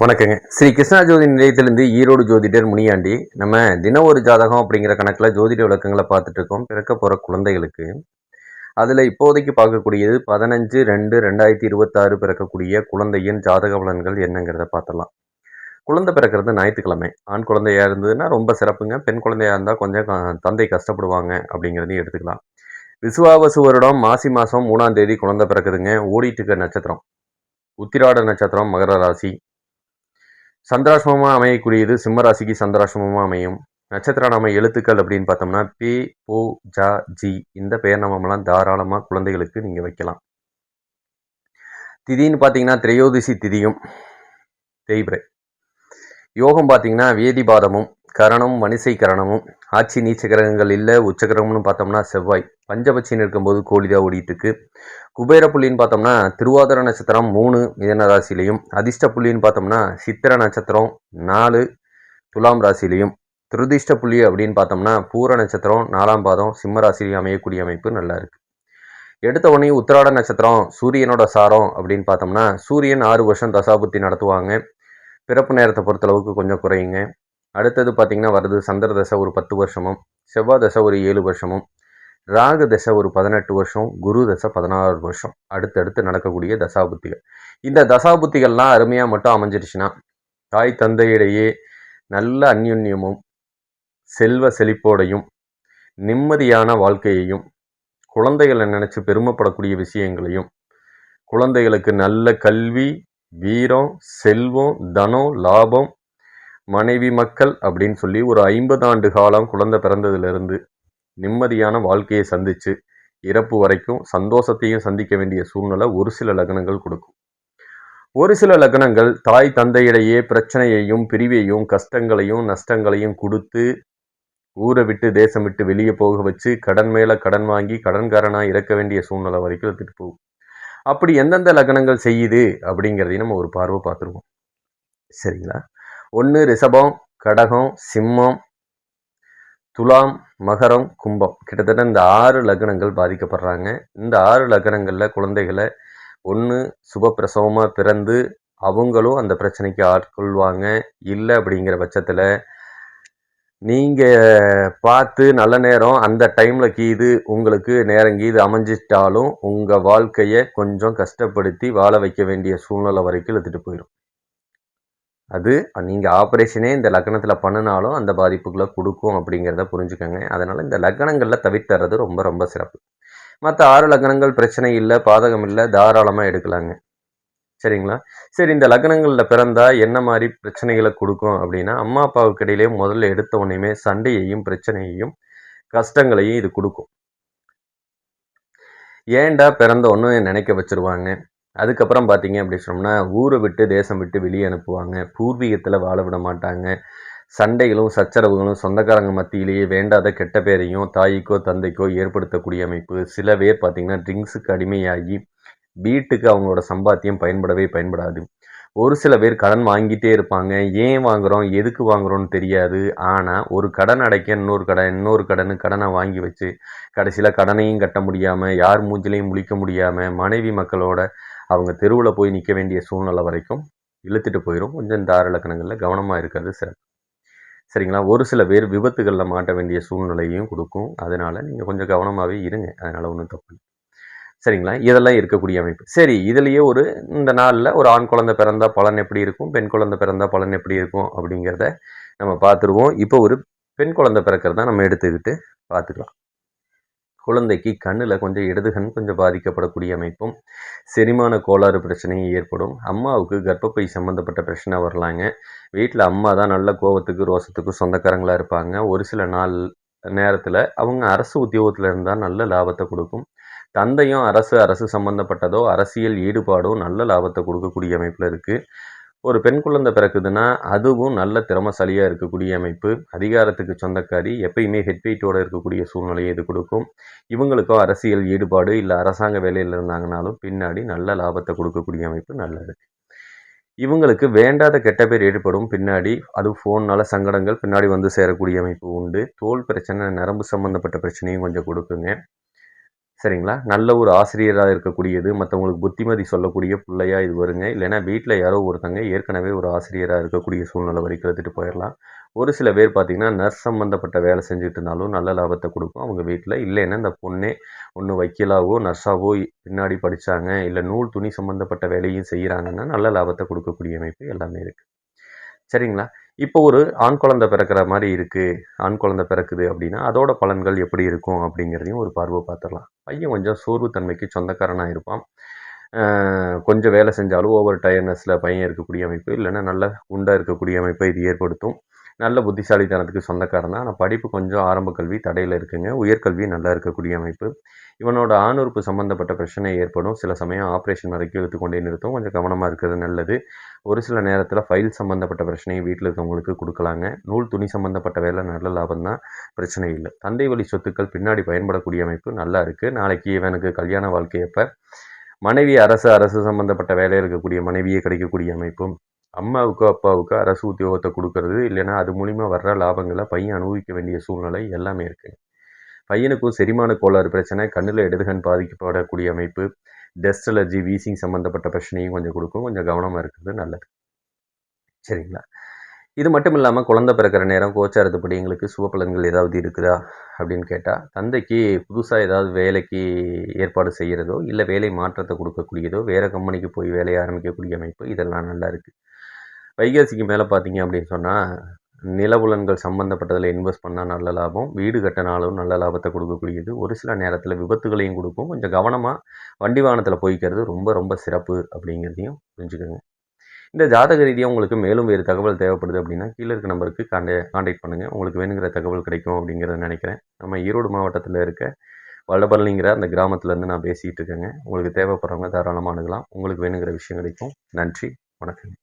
வணக்கங்க. ஸ்ரீ கிருஷ்ணா ஜோதி நிலையத்திலிருந்து ஈரோடு ஜோதிடர் முனியாண்டி. நம்ம தினம் ஒரு ஜாதகம் அப்படிங்கிற கணக்கில் ஜோதிட விளக்கங்களை பார்த்துட்டு இருக்கோம். பிறக்க போகிற குழந்தைகளுக்கு. அதில் இப்போதைக்கு பார்க்கக்கூடியது பதினஞ்சு ரெண்டு ரெண்டாயிரத்தி இருபத்தாறு பிறக்கக்கூடிய குழந்தையின் ஜாதக பலன்கள் என்னங்கிறத பார்த்துடலாம். குழந்தை பிறக்கிறது ஞாயிற்றுக்கிழமை. ஆண் குழந்தையாக இருந்ததுன்னா ரொம்ப சிறப்புங்க. பெண் குழந்தையா இருந்தால் கொஞ்சம் தந்தை கஷ்டப்படுவாங்க அப்படிங்கிறதையும் எடுத்துக்கலாம். விசுவாவசு வருடம் மாசி மாதம் மூணாம் தேதி குழந்தை பிறக்குதுங்க. ஓடிட்டு இருக்க நட்சத்திரம். உத்திராட நட்சத்திரம் மகர ராசி. சந்திராசிரமமாக அமையக்கூடியது சிம்மராசிக்கு சந்திராசிரமமாக அமையும். நட்சத்திர நாம எழுத்துக்கள் அப்படின்னு பார்த்தோம்னா பி போ ஜா ஜி. இந்த பெயர் நாமம்லாம் தாராளமாக குழந்தைகளுக்கு நீங்கள் வைக்கலாம். திதின்னு பார்த்தீங்கன்னா திரையோதிசி திதியும் தேய்பிரை. யோகம் பார்த்தீங்கன்னா வேதிபாதமும் கரணம் வனிசை கரணமும். ஆட்சி நீச்ச கிரகங்கள் இல்லை உச்சகிரகம்னு பார்த்தோம்னா செவ்வாய். பஞ்சபட்சின்னு இருக்கும்போது கோழிதா ஓடிட்டு குபேர புள்ளின்னு பார்த்தோம்னா திருவாதிர நட்சத்திரம் மூணு மிதன ராசிலையும் அதிர்ஷ்ட புள்ளின்னு பார்த்தோம்னா சித்திர நட்சத்திரம் நாலு துலாம் ராசிலையும் துருதிஷ்ட புள்ளி அப்படின்னு பார்த்தோம்னா பூர நட்சத்திரம் நாலாம் பாதம் சிம்ம ராசிலையும் அமையக்கூடிய அமைப்பு நல்லா இருக்குது எடுத்த உடனே உத்திராட நட்சத்திரம் சூரியனோட சாரம் அப்படின்னு பார்த்தோம்னா சூரியன் ஆறு வருஷம் தசாபுத்தி நடத்துவாங்க. பிறப்பு நேரத்தை பொறுத்தளவுக்கு கொஞ்சம் குறையுங்க. அடுத்தது பார்த்திங்கன்னா வருது சந்திர தசை ஒரு பத்து வருஷமும் செவ்வாய் தசை ஒரு ஏழு வருஷமும் ராகு தசை ஒரு பதினெட்டு வருஷம் குரு தசை பதினாறு வருஷம். அடுத்தடுத்து நடக்கக்கூடிய தசாபுத்திகள். இந்த தசாபுத்திகள்லாம் அருமையாக மட்டும் அமைஞ்சிருச்சுன்னா தாய் தந்தையிடையே நல்ல அந்யுன்யமும் செல்வ செழிப்போடையும் நிம்மதியான வாழ்க்கையையும் குழந்தைகளை நினச்சி பெருமைப்படக்கூடிய விஷயங்களையும் குழந்தைகளுக்கு நல்ல கல்வி வீரம் செல்வம் தனம் லாபம் மனைவி மக்கள் அப்படின்னு சொல்லி ஒரு ஐம்பது ஆண்டு காலம் குழந்தை பிறந்ததுலேருந்து நிம்மதியான வாழ்க்கையை சந்தித்து இறப்பு வரைக்கும் சந்தோஷத்தையும் சந்திக்க வேண்டிய சூழ்நிலை ஒரு சில லக்னங்கள் கொடுக்கும். ஒரு சில லக்னங்கள் தாய் தந்தையிடையே பிரச்சனையையும் பிரிவையும் கஷ்டங்களையும் நஷ்டங்களையும் கொடுத்து ஊரை விட்டு தேசம் விட்டு வெளியே போக வச்சு கடன் மேலே கடன் வாங்கி கடன்காரனாக இறக்க வேண்டிய சூழ்நிலை வரைக்கும் எடுத்துகிட்டு போகும். அப்படி எந்தெந்த லக்னங்கள் செய்யுது அப்படிங்கிறதையும் நம்ம ஒரு பார்வை பார்த்துருவோம். சரிங்களா? ஒன்று ரிஷபம் கடகம் சிம்மம் துலாம் மகரம் கும்பம். கிட்டத்தட்ட இந்த ஆறு லக்னங்கள் பாதிக்கப்படுறாங்க. இந்த ஆறு லக்னங்களில் குழந்தைகளை ஒன்று சுபப்பிரசவமாக பிறந்து அவங்களும் அந்த பிரச்சனைக்கு ஆட்கொள்வாங்க. இல்லை அப்படிங்கிற பட்சத்தில் நீங்கள் பார்த்து நல்ல நேரம் அந்த டைமில் கீது உங்களுக்கு நேரம் கீது அமைஞ்சிட்டாலும் உங்கள் வாழ்க்கையை கொஞ்சம் கஷ்டப்படுத்தி வாழ வைக்க வேண்டிய சூழ்நிலை வரைக்கும் இழுத்துட்டு போயிடும் அது நீங்கள் ஆப்ரேஷனே இந்த லக்னத்தில் பண்ணினாலும் அந்த பாதிப்புகளை கொடுக்கும் அப்படிங்கிறத புரிஞ்சுக்கோங்க. அதனால் இந்த லக்னங்களில் தவிர்த்துறது ரொம்ப ரொம்ப சிறப்பு. மற்ற ஆறு லக்னங்கள் பிரச்சனை இல்லை பாதகம் இல்லை தாராளமாக எடுக்கலாங்க. சரிங்களா? சரி இந்த லக்னங்களில் பிறந்தா என்ன மாதிரி பிரச்சனைகளை கொடுக்கும் அப்படின்னா அம்மா அப்பாவுக்கு இடையிலே முதல்ல எடுத்த உடனேயுமே சண்டையையும் பிரச்சனையையும் கஷ்டங்களையும் இது கொடுக்கும். ஏன்டா பிறந்த ஒன்று நினைக்க வச்சிருவாங்க? அதுக்கப்புறம் பார்த்தீங்க அப்படி சொன்னோம்னா ஊரை விட்டு தேசம் விட்டு வெளியே அனுப்புவாங்க. பூர்வீகத்தில் வாழ விட மாட்டாங்க. சண்டைகளும் சச்சரவுகளும் சொந்தக்காரங்க மத்தியிலேயே வேண்டாத கெட்ட பேரையும் தாய்க்கோ தந்தைக்கோ ஏற்படுத்தக்கூடிய அமைப்பு. சில பேர் பார்த்தீங்கன்னா ட்ரிங்க்ஸுக்கு அடிமையாகி வீட்டுக்கு அவங்களோட சம்பாத்தியம் பயன்படவே பயன்படாது. ஒரு சில பேர் கடன் வாங்கிட்டே இருப்பாங்க. ஏன் வாங்குகிறோம் எதுக்கு வாங்குகிறோம்னு தெரியாது. ஆனால் ஒரு கடன் அடைக்க இன்னொரு கடன் இன்னொரு கடன் கடனை வாங்கி வச்சு கடைசியில் கடனையும் கட்ட முடியாமல் யார் மூஞ்சிலையும் முழிக்க முடியாமல் மனைவி மக்களோட அவங்க தெருவில் போய் நிற்க வேண்டிய சூழ்நிலை வரைக்கும் இழுத்துட்டு போயிடும் கொஞ்சம் இந்த ஆறு இலக்கணங்களில் கவனமாக இருக்கிறது சிறப்பு. சரிங்களா? ஒரு சில பேர் விபத்துகளில் மாட்ட வேண்டிய சூழ்நிலையும் கொடுக்கும். அதனால் நீங்கள் கொஞ்சம் கவனமாகவே இருங்க. அதனால் ஒன்றும் தப்பு இல்லை. சரிங்களா? இதெல்லாம் இருக்கக்கூடிய அமைப்பு. சரி இதுலேயே ஒரு இந்த நாளில் ஒரு ஆண் குழந்தை பிறந்தா பலன் எப்படி இருக்கும்? பெண் குழந்தை பிறந்தா பலன் எப்படி இருக்கும்? அப்படிங்கிறத நம்ம பார்த்துருவோம். இப்போ ஒரு பெண் குழந்தை பிறக்கிறதா நம்ம எடுத்துக்கிட்டு பார்த்துக்கலாம். குழந்தைக்கு கண்ணில் கொஞ்சம் இடது கண் கொஞ்சம் பாதிக்கப்படக்கூடிய அமைப்பும் செரிமான கோளாறு பிரச்சனையும் ஏற்படும். அம்மாவுக்கு கர்ப்பப்பை சம்மந்தப்பட்ட பிரச்சனை வரலாங்க. வீட்டில் அம்மா தான் நல்ல கோவத்துக்கு ரோசத்துக்கு சொந்தக்காரங்களாக இருப்பாங்க. ஒரு சில நாள் நேரத்தில் அவங்க அரசு உத்தியோகத்தில் இருந்தால் நல்ல லாபத்தை கொடுக்கும். தந்தையும் அரசு அரசு சம்மந்தப்பட்டதோ அரசியல் ஈடுபாடோ நல்ல லாபத்தை கொடுக்கக்கூடிய அமைப்பில் இருக்குது ஒரு பெண் குழந்தை பிறக்குதுன்னா அதுவும் நல்ல திறமசாலியாக இருக்கக்கூடிய அமைப்பு. அதிகாரத்துக்கு சொந்தக்காரி எப்பயுமே ஹெட்வெயிட்டோடு இருக்கக்கூடிய சூழ்நிலையை இது கொடுக்கும். இவங்களுக்கும் அரசியல் ஈடுபாடு இல்லை அரசாங்க வேலையில் இருந்தாங்கனாலும் பின்னாடி நல்ல லாபத்தை கொடுக்கக்கூடிய அமைப்பு நல்லது. இவங்களுக்கு வேண்டாத கெட்ட பேர் ஏற்படும். பின்னாடி அது ஃபோன்னால சங்கடங்கள் பின்னாடி வந்து சேரக்கூடிய அமைப்பு உண்டு. தோல் பிரச்சனை நரம்பு சம்மந்தப்பட்ட பிரச்சனையும் கொஞ்சம் கொடுக்குங்க. சரிங்களா? நல்ல ஒரு ஆசிரியராக இருக்கக்கூடியது மற்றவங்களுக்கு புத்திமதி சொல்லக்கூடிய பிள்ளையா இது வருங்க. இல்லைன்னா வீட்டில் யாரோ ஒருத்தங்க ஏற்கனவே ஒரு ஆசிரியராக இருக்கக்கூடிய சூழ்நிலை வரைக்கும் எடுத்துகிட்டு போயிடலாம் ஒரு சில பேர் பார்த்திங்கன்னா நர்ஸ் சம்மந்தப்பட்ட வேலை செஞ்சுட்டு இருந்தாலும் நல்ல லாபத்தை கொடுக்கும். அவங்க வீட்டில் இல்லைன்னா இந்த பொண்ணே ஒன்று வக்கீலாவோ நர்ஸாவோ பின்னாடி படித்தாங்க இல்லை நூல் துணி சம்மந்தப்பட்ட வேலையும் செய்கிறாங்கன்னா நல்ல லாபத்தை கொடுக்கக்கூடிய அமைப்பு எல்லாமே இருக்குது சரிங்களா? இப்போ ஒரு ஆண் குழந்தை பிறக்கிற மாதிரி இருக்குது ஆண் குழந்தை பிறக்குது அப்படின்னா அதோட பலன்கள் எப்படி இருக்கும் அப்படிங்கிறதையும் ஒரு பார்வை பார்த்துடலாம். பையன் கொஞ்சம் சோர்வுத்தன்மைக்கு சொந்தக்காரனாக இருப்பான். கொஞ்சம் வேலை செஞ்சாலும் ஓவர் டயர்னஸில் பையன் இருக்கக்கூடிய அமைப்பு இல்லைன்னா நல்ல குண்டாக இருக்கக்கூடிய அமைப்பை இது ஏற்படுத்தும். நல்ல புத்திசாலித்தனத்துக்கு சொந்தக்காரன் தான். ஆனால் படிப்பு கொஞ்சம் ஆரம்ப கல்வி தடையில் இருக்குங்க. உயர்கல்வி நல்லா இருக்கக்கூடிய அமைப்பு. இவனோட ஆணுறுப்பு சம்மந்தப்பட்ட பிரச்சனை ஏற்படும். சில சமயம் ஆப்ரேஷன் வரைக்கும் எடுத்துக்கொண்டே கொண்டே நிறுத்தும். கொஞ்சம் கவனமாக இருக்கிறது நல்லது. ஒரு சில நேரத்தில் ஃபைல் சம்மந்தப்பட்ட பிரச்சனையை வீட்டில் இருக்கவங்களுக்கு கொடுக்கலாங்க. நூல் துணி சம்மந்தப்பட்ட வேலை நல்ல லாபம் தான். பிரச்சனை இல்லை. தந்தை வழி சொத்துக்கள் பின்னாடி பயன்படக்கூடிய அமைப்பு நல்லா இருக்குது நாளைக்கு இவனுக்கு கல்யாண வாழ்க்கையப்போ மனைவி அரசு அரசு சம்மந்தப்பட்ட வேலையில் இருக்கக்கூடிய மனைவியே கிடைக்கக்கூடிய அமைப்பும் அம்மாவுக்கோ அப்பாவுக்கோ அரசு உத்தியோகத்தை கொடுக்கறது இல்லைன்னா அது மூலிமா வர்ற லாபங்களை பையன் அனுபவிக்க வேண்டிய சூழ்நிலை எல்லாமே இருக்குது பையனுக்கும் செரிமான கோளாறு பிரச்சனை கண்ணில் இடதுகண் பாதிக்கப்படக்கூடிய அமைப்பு டஸ்ட் அலர்ஜி வீசிங் சம்மந்தப்பட்ட பிரச்சனையும் கொஞ்சம் கொடுக்கும் கொஞ்சம் கவனமாக இருக்கிறது நல்லது. சரிங்களா? இது மட்டும் இல்லாமல் குழந்தை பிறக்கிற நேரம் கோச்சாரத்துப்படி எங்களுக்கு சுவப்பலன்கள் ஏதாவது இருக்குதா அப்படின்னு கேட்டால் தந்தைக்கு புதுசாக ஏதாவது வேலைக்கு ஏற்பாடு செய்கிறதோ இல்லை வேலை மாற்றத்தை கொடுக்கக்கூடியதோ வேறு கம்பெனிக்கு போய் வேலையை ஆரம்பிக்கக்கூடிய அமைப்பு இதெல்லாம் நல்லா இருக்குது வைகாசிக்கு மேலே பார்த்தீங்க அப்படின்னு சொன்னால் நிலவுலன்கள் சம்மந்தப்பட்டதில் இன்வெஸ்ட் பண்ணால் நல்ல லாபம் வீடு கட்டினாலும் நல்ல லாபத்தை கொடுக்கக்கூடியது. ஒரு சில நேரத்தில் விபத்துகளையும் கொடுக்கும். கொஞ்சம் கவனமாக வண்டி வாகனத்தில் போய்க்கிறது ரொம்ப ரொம்ப சிறப்பு அப்படிங்கிறதையும் புரிஞ்சுக்கோங்க. இந்த ஜாதக ரீதியாக உங்களுக்கு மேலும் வேறு தகவல் தேவைப்படுது அப்படின்னா கீழே இருக்க நம்பருக்கு காண்டே காண்டாக்ட் பண்ணுங்கள் உங்களுக்கு வேணுங்கிற தகவல் கிடைக்கும் அப்படிங்கிறத நினைக்கிறேன். நம்ம ஈரோடு மாவட்டத்தில் இருக்க வல்லபரளிங்கிற அந்த கிராமத்துலேருந்து நான் பேசிகிட்டு இருக்கேங்க. உங்களுக்கு தேவைப்படுறவங்க தாராளமாக அணுகலாம். உங்களுக்கு வேணுங்கிற விஷயம் கிடைக்கும். நன்றி வணக்கம்